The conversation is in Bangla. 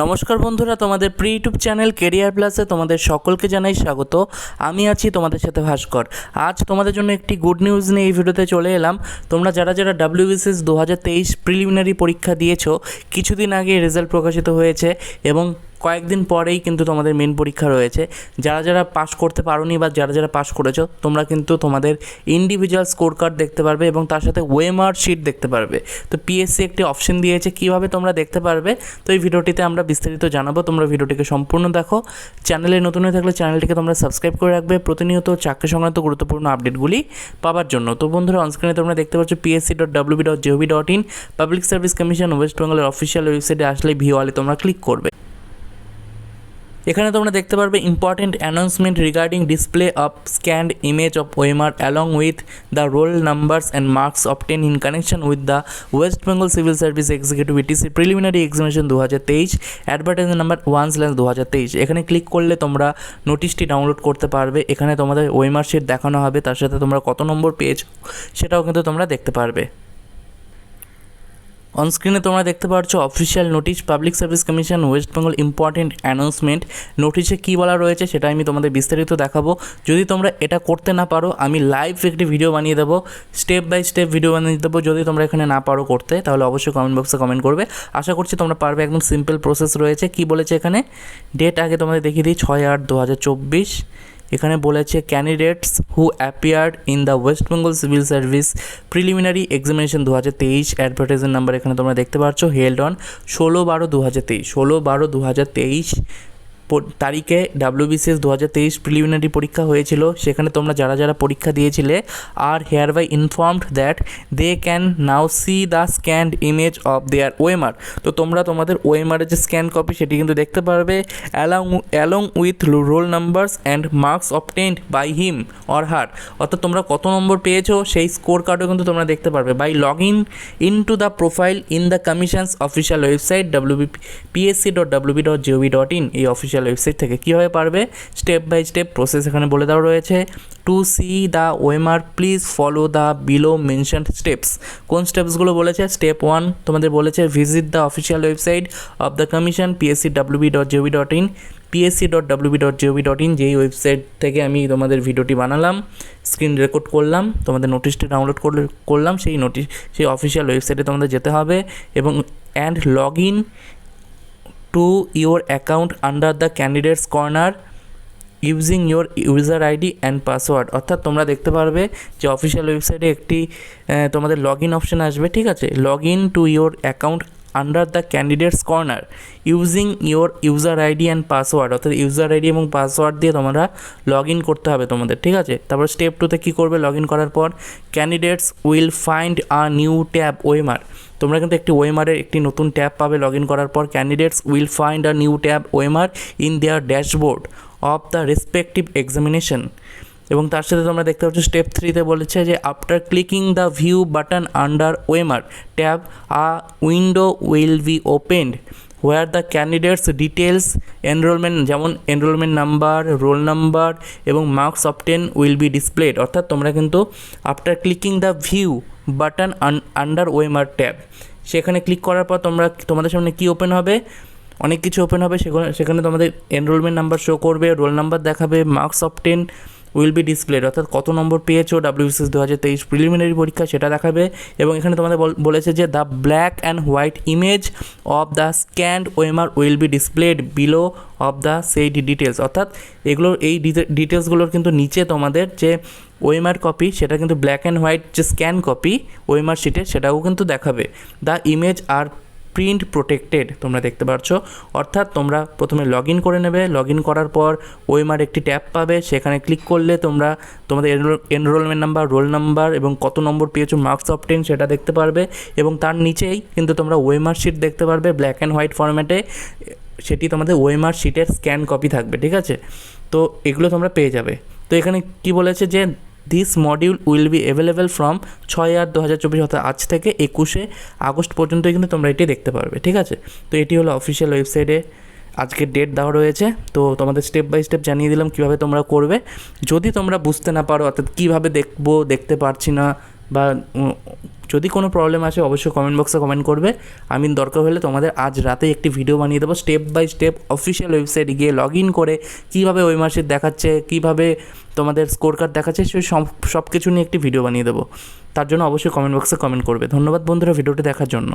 নমস্কার বন্ধুরা, তোমাদের প্রি ইউটিউব চ্যানেল কেরিয়ার প্লাসে তোমাদের সকলকে জানাই স্বাগত। আমি আছি তোমাদের সাথে ভাস্কর। আজ তোমাদের জন্য একটি গুড নিউজ নিয়ে এই ভিডিওতে চলে এলাম। তোমরা যারা যারা ডাব্লিউবিসিএস দু হাজার তেইশ প্রিলিমিনারি পরীক্ষা দিয়েছ, কিছুদিন আগে রেজাল্ট প্রকাশিত হয়েছে এবং কয়েকদিন পরেই কিন্তু তোমাদের মেন পরীক্ষা রয়েছে। যারা যারা পাস করতে পারোনি বা যারা যারা পাস করেছ, তোমরা কিন্তু তোমাদের ইন্ডিভিজুয়াল স্কোর কার্ড দেখতে পারবে এবং তার সাথে ওয়েমার শিট দেখতে পারবে। তো পিএসসি একটি অপশন দিয়েছে, কীভাবে তোমরা দেখতে পারবে? তো এই ভিডিওটিতে আমরা বিস্তারিত জানাব, তোমরা ভিডিওটিকে সম্পূর্ণ দেখো। চ্যানেলে নতুন হয়ে থাকলে চ্যানেলটিকে তোমরা সাবস্ক্রাইব করে রাখবে। প্রতিনিয়ত চাকরি সংক্রান্ত গুরুত্বপূর্ণ আপডেটগুলি পাওয়ার জন্য। তো বন্ধুরা অনস্ক্রিনে তোমরা দেখতে পাচ্ছ PSC dot WB dot gov dot in public service commission West বেঙ্গলের অফিসিয়াল ওয়েবসাইটে আসলে ভিওয়ালে তোমরা ক্লিক করবে। এখানে তোমরা দেখতে পারবে important announcement regarding display of scanned image of OMR along with the roll numbers and marks obtain in connection with the West Bengal civil service executive etc preliminary examination দু হাজার তেইশ অ্যাডভার্টাইজ নাম্বার ওয়ান স্ল্যাশ দু হাজার তেইশ এখানে ক্লিক করলে তোমরা নোটিশটি ডাউনলোড করতে পারবে। এখানে তোমাদের ওয়েমার শিট দেখানো হবে, তার সাথে তোমরা কত নম্বর পেয়েছ সেটাও কিন্তু তোমরা দেখতে পারবে। অনস্ক্রিনে তোমরা দেখতে পাচ্ছ official notice public service commission West Bengal important announcement নোটিশে কী বলা রয়েছে সেটা আমি তোমাদের বিস্তারিত দেখাবো। যদি তোমরা এটা করতে না পারো, আমি লাইভ একটি ভিডিও বানিয়ে দেবো। স্টেপ বাই স্টেপ ভিডিও বানিয়ে দেবো। যদি তোমরা এখানে না পারো করতে, তাহলে অবশ্যই কমেন্ট বক্সে কমেন্ট করবে। আশা করছি তোমরা পারবে। একদম সিম্পল প্রসেস রয়েছে। কি বলেছে এখানে? ডেট আগে তোমাদের দেখিয়ে দিই, ছয় আট দু হাজার চব্বিশ। এখানে বলেছে candidates who appeared in the West Bengal civil service preliminary examination দু হাজার তেইশ অ্যাডভার্টাইজের নাম্বার এখানে তোমরা দেখতে পাচ্ছ হেল্ড অন ষোলো বারো দু হাজার তেইশ, ষোলো বারো দু হাজার তেইশ তারিখে ডাব্লিউবিসিএস দু হাজার তেইশ প্রিলিমিনারি পরীক্ষা হয়েছিল। সেখানে তোমরা যারা যারা পরীক্ষা দিয়েছিলে আর hereby informed that they can now see the scanned image of their OMR তো তোমরা তোমাদের ওয়েমারের যে স্ক্যান কপি সেটি কিন্তু দেখতে পারবে। Along along with roll numbers and marks obtained by him or her অর্থাৎ তোমরা কত নম্বর পেয়েছ সেই স্কোর কার্ডও কিন্তু তোমরা দেখতে পারবে। By log in in to the profile in the commission's official website WB PSC dot WB dot gov dot in এই অফিসিয়াল ওয়েবসাইট থেকে। কীভাবে পারবে? স্টেপ বাই স্টেপ প্রসেস এখানে বলে দেওয়া রয়েছে। To see the OMR please follow the below mentioned steps কোন স্টেপসগুলো বলেছে? স্টেপ ওয়ান তোমাদের বলেছে visit the official website of the commission PSC WB dot gov dot in PSC dot WB dot gov dot in যেই ওয়েবসাইট থেকে আমি তোমাদের ভিডিওটি বানালাম স্ক্রিন রেকর্ড করলাম, তোমাদের নোটিশটি ডাউনলোড করলে, করলাম, সেই নোটিশ সেই অফিসিয়াল ওয়েবসাইটে তোমাদের যেতে হবে এবং and log in to your account under the candidates corner using your user ID and password অর্থাৎ তোমরা দেখতে পারবে যে অফিসিয়াল ওয়েবসাইটে একটি তোমাদের লগ ইন অপশান আসবে, ঠিক আছে? Log in to your account under the candidates corner using your user ID and password অর্থাৎ ইউজার আইডি এবং পাসওয়ার্ড দিয়ে তোমরা লগ ইন করতে হবে তোমাদের, ঠিক আছে? তারপর স্টেপ টুতে কী করবে লগ ইন করার পর candidates will find a new tab OMR তোমরা কিন্তু একটি ওয়েমারের একটি নতুন ট্যাব পাবে লগ ইন করার পর candidates will find a new tab OMR in their dashboard of the respective examination এবং তার সাথে তোমরা দেখতে পাচ্ছ স্টেপ থ্রিতে বলেছে যে after clicking the view button under OMR tab a window will be opened where the candidates details enrolment যেমন এনরোলমেন্ট নাম্বার রোল নাম্বার এবং marks obtained will be displayed অর্থাৎ তোমরা কিন্তু after clicking the view button under OMR tab সেখানে ক্লিক করার পর তোমরা, তোমাদের সামনে কী ওপেন হবে? অনেক কিছু ওপেন হবে সেখানে সেখানে তোমাদের এনরোলমেন্ট নাম্বার শো করবে রোল নাম্বার দেখাবে marks obtained will be displayed অর্থাৎ কত নম্বর পেয়েছ ডাব্লিউবিসিএস দু হাজার তেইশ প্রিলিমিনারি পরীক্ষা সেটা দেখাবে। এবং এখানে তোমাদের বলেছে যে the black and white image of the scanned OMR will be displayed below of the said details অর্থাৎ এগুলোর এই ডিটেলসগুলোর কিন্তু নিচে তোমাদের যে ওয়েমার কপি সেটা কিন্তু ব্ল্যাক অ্যান্ড হোয়াইট যে স্ক্যান কপি ওয়েমার শিটে সেটাও কিন্তু দেখাবে। The image are print protected তোমরা দেখতে পাচ্ছ অর্থাৎ তোমরা প্রথমে লগ ইন করে নেবে। লগ ইন করার পর ওয়েমার একটি ট্যাব পাবে। সেখানে ক্লিক করলে তোমরা তোমাদের এনরোলমেন্ট নাম্বার রোল নাম্বার এবং কত নম্বর পেয়েছ মার্কস অফ টেন সেটা দেখতে পারবে এবং তার নিচেই কিন্তু তোমরা ওয়েমার শিট দেখতে পারবে ব্ল্যাক অ্যান্ড হোয়াইট ফরম্যাটে সেটি তোমাদের ওয়েমার শিটের স্ক্যান কপি থাকবে, ঠিক আছে? তো এগুলো তোমরা পেয়ে যাবে। তো এখানে কি বলেছে যে this module will be available from ছয় আট দু হাজার চব্বিশ অর্থাৎ আজ থেকে একুশে আগস্ট পর্যন্ত কিন্তু তোমরা এটি দেখতে পারবে, ঠিক আছে? তো এটি হলো অফিসিয়াল ওয়েবসাইটে আজকের ডেট দেওয়া রয়েছে। তো তোমাদের স্টেপ বাই স্টেপ জানিয়ে দিলাম কীভাবে তোমরা করবে। যদি তোমরা বুঝতে না পারো অর্থাৎ কীভাবে দেখব, দেখতে পারছি না বা যদি কোনো প্রবলেম আসে, অবশ্যই কমেন্ট বক্সে কমেন্ট করবে। আমি দরকার হলে তোমাদের আজ রাতে একটি ভিডিও বানিয়ে দেবো। স্টেপ বাই স্টেপ অফিসিয়াল ওয়েবসাইটে গিয়ে লগ ইন করে কীভাবে ওই মাসে দেখাচ্ছে, কীভাবে তোমাদের স্কোর কার্ড দেখাচ্ছে সে সব সব কিছু নিয়ে একটি ভিডিও বানিয়ে দেবো। তার জন্য অবশ্যই কমেন্ট বক্সে কমেন্ট করবে। ধন্যবাদ বন্ধুরা ভিডিওটি দেখার জন্য।